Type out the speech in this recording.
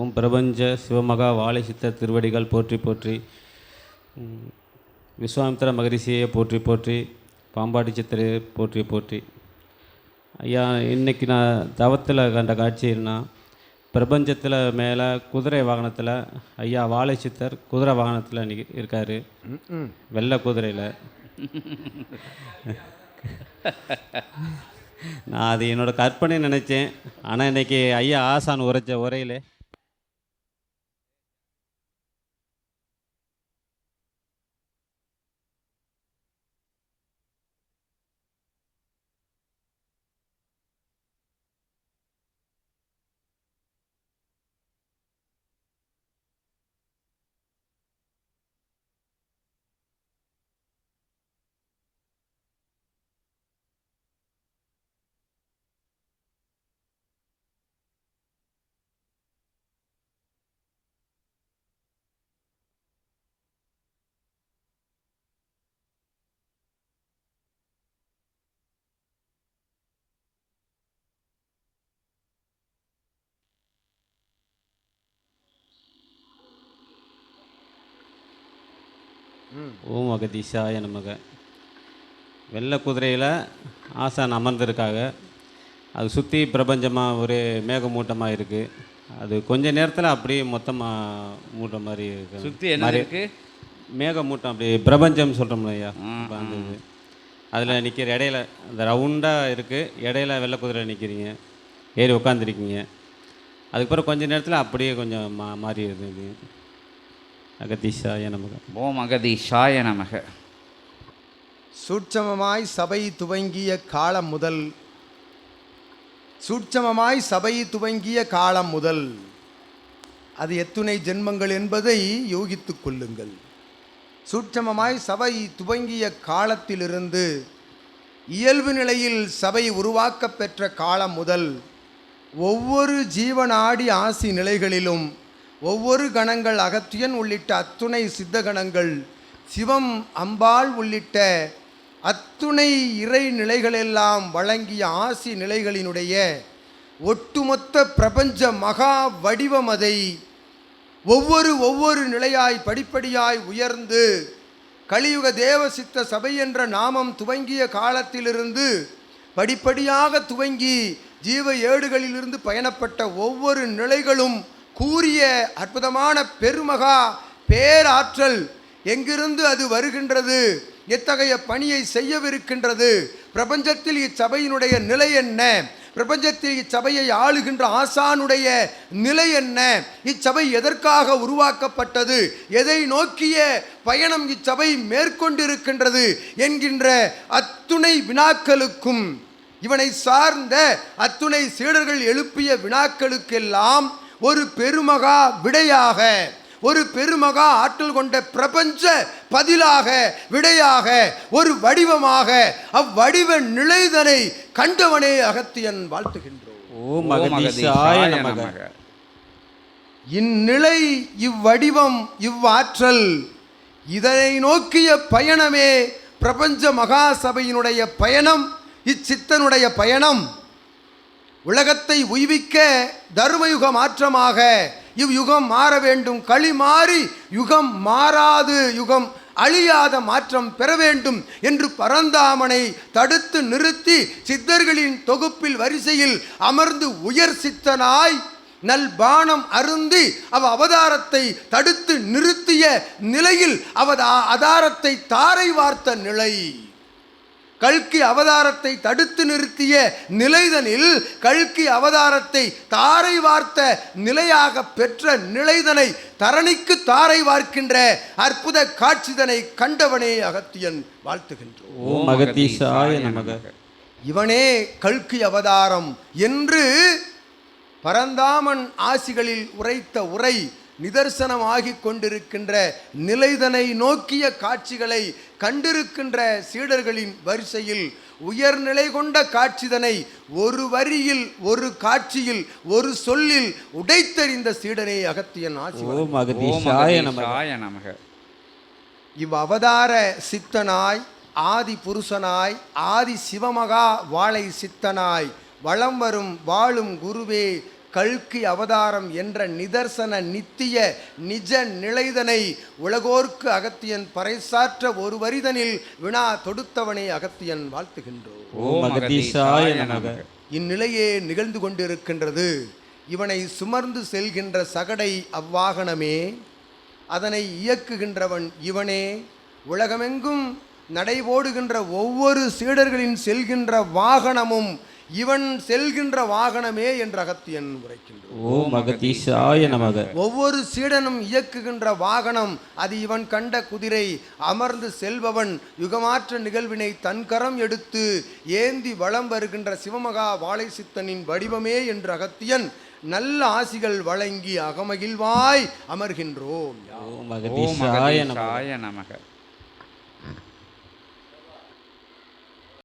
ஓம் பிரபஞ்ச சிவமகா வாழை சித்த திருவடிகள் போற்றி போற்றி விஸ்வாமித்திர மகரிஷியை போற்றி போற்றி பாம்பாடி சித்தரை போற்றி போற்றி. ஐயா இன்றைக்கி நான் தவத்தில் கண்ட காட்சின்னா பிரபஞ்சத்தில் மேலே குதிரை வாகனத்தில் ஐயா வாழை சித்தர் குதிரை வாகனத்தில் இன்றைக்கி இருக்கார். வெள்ளை குதிரையில். நான் அது என்னோடய கற்பனை நினச்சேன். ஆனால் இன்னைக்கு ஐயா ஆசான் உரைச்ச உரையிலே ஓம் அகதீஷாய நமக. வெள்ளை குதிரையில் ஆசான் அமர்ந்திருக்காங்க. அது சுற்றி பிரபஞ்சமாக ஒரு மேகமூட்டமாக இருக்குது அது கொஞ்ச நேரத்தில் அப்படியே மொத்தமாக மூட்ட மாதிரி இருக்கு. சுற்றி என்ன இருக்கு? மேகமூட்டம் அப்படி பிரபஞ்சம் சொல்கிறோம்ல ஐயா அந்த இது. அதில் நிற்கிற இடையில அந்த ரவுண்டாக இருக்குது இடையில வெள்ளை குதிரை நிற்கிறீங்க ஏறி உட்காந்துருக்கீங்க அதுக்கப்புறம் கொஞ்ச நேரத்தில் அப்படியே கொஞ்சம் மா மாறிடுது அகதீஷாய நமக. ஓம் அகதீஷாய நமக. சூட்சமமாய் சபை துவங்கிய காலம் முதல். சூட்சமமாய் சபை துவங்கிய காலம் முதல். அது எத்துணை ஜென்மங்கள் என்பதை யோகித்துக் கொள்ளுங்கள். சூட்சமமாய் சபை துவங்கிய காலத்திலிருந்து இயல்பு நிலையில் சபை உருவாக்கப் பெற்ற காலம் முதல் ஒவ்வொரு ஜீவனாடி ஆசி நிலைகளிலும் ஒவ்வொரு கணங்கள் அகத்தியன் உள்ளிட்ட அத்துணை சித்த கணங்கள் சிவம் அம்பாள் உள்ளிட்ட அத்துணை இறை நிலைகளெல்லாம் வழங்கிய ஆசி நிலைகளினுடைய ஒட்டுமொத்த பிரபஞ்ச மகா வடிவம் அதை ஒவ்வொரு ஒவ்வொரு நிலையாய் படிப்படியாய் உயர்ந்து கலியுக தேவசித்த சபை என்ற நாமம் துவங்கிய காலத்திலிருந்து படிப்படியாக துவங்கி ஜீவ ஏடுகளிலிருந்து பயணப்பட்ட ஒவ்வொரு நிலைகளும் கூறிய அற்புதமான பெருமகா பேராற்றல் எங்கிருந்து அது வருகின்றது? எத்தகைய பணியை செய்யவிருக்கின்றது? பிரபஞ்சத்தில் இச்சபையினுடைய நிலை என்ன? பிரபஞ்சத்தில் இச்சபையை ஆளுகின்ற ஆசானுடைய நிலை என்ன? இச்சபை எதற்காக உருவாக்கப்பட்டது? எதை நோக்கிய பயணம் இச்சபை மேற்கொண்டிருக்கின்றது என்கின்ற அத்துணை வினாக்களுக்கும் இவனை சார்ந்த அத்துணை சீடர்கள் எழுப்பிய வினாக்களுக்கெல்லாம் ஒரு பெருமகா விடையாக ஒரு பெருமகா ஆற்றல் கொண்ட பிரபஞ்ச பதிலாக விடையாக ஒரு வடிவமாக அவ்வடிவ நிலைதனை கண்டவனே அகத்தியன் வாழ்த்துகின்றோம். இந்நிலை இவ்வடிவம் இவ்வாற்றல் இதனை நோக்கிய பயணமே பிரபஞ்ச மகாசபையினுடைய பயணம் இச்சித்தனுடைய பயணம். உலகத்தை உய்விக்க தர்மயுக மாற்றமாக. இவ்யுகம் மாற வேண்டும். களி மாறி யுகம் மாறாது. யுகம் அழியாத மாற்றம் பெற வேண்டும் என்று பரந்தாமனை தடுத்து நிறுத்தி சித்தர்களின் தொகுப்பில் வரிசையில் அமர்ந்து உயர் சித்தனாய் நல் பானம் அருந்தி அவ அவதாரத்தை தடுத்து நிறுத்திய நிலையில் அவ அதாரத்தை தாரை வார்த்த நிலை. கல்கி அவதாரத்தை தடுத்து நிறுத்திய நிலைதனில் கல்கி அவதாரத்தை தாரை வார்த்த நிலையாக பெற்ற நிலைதனை தரணிக்கு தாரை வார்க்கின்ற அற்புத காட்சிதனை கண்டவனே அகத்தியன் வாழ்த்துகின்றோம். இவனே கல்கி அவதாரம் என்று பரந்தாமன் ஆசிகளில் உரைத்த உரை நிதர்சனமாகிக் கொண்டிருக்கின்ற நிலைதனை நோக்கிய காட்சிகளை கண்டிருக்கின்ற சீடர்களின் வரிசையில் உயர்நிலை கொண்ட காட்சிதனை ஒரு வரியில் ஒரு காட்சியில் ஒரு சொல்லில் உடைத்தறிந்த சீடனே அகத்தியன் ஆசி இவ் அவதார சித்தனாய் ஆதி புருஷனாய் ஆதி சிவமகா வாழை சித்தனாய் வளம் வரும் வாழும் குருவே கல்கி அவதாரம் என்ற நிதர்சன நித்திய நிஜ நிலைதனை உலகோர்க்கு அகத்தியன் பறைசாற்ற ஒரு வரிதனில் வினா தொடுத்தவனை அகத்தியன் வாழ்த்துகின்றோம். இந்நிலையே நிகழ்ந்து கொண்டிருக்கின்றது. இவனை சுமர்ந்து செல்கின்ற சகடை அவ்வாகனமே. அதனை இயக்குகின்றவன் இவனே. உலகமெங்கும் நடைபோடுகின்ற ஒவ்வொரு சீடர்களின் செல்கின்ற வாகனமும் இவன் செல்கின்ற வாகனமே என்று அகத்தியன் உரைக்கின்றான். ஒவ்வொரு சீடனும் இயக்குகின்ற வாகனம் அது இவன் கண்ட குதிரை அமர்ந்து செல்பவன் யுகமாற்ற நிகழ்வினை தன்கரம் எடுத்து ஏந்தி வலம் வருகின்ற சிவமகா வாழை சித்தனின் வடிவமே என்று அகத்தியன் நல்ல ஆசிகள் வழங்கி அகமகிழ்வாய் அமர்கின்றோம். நமக.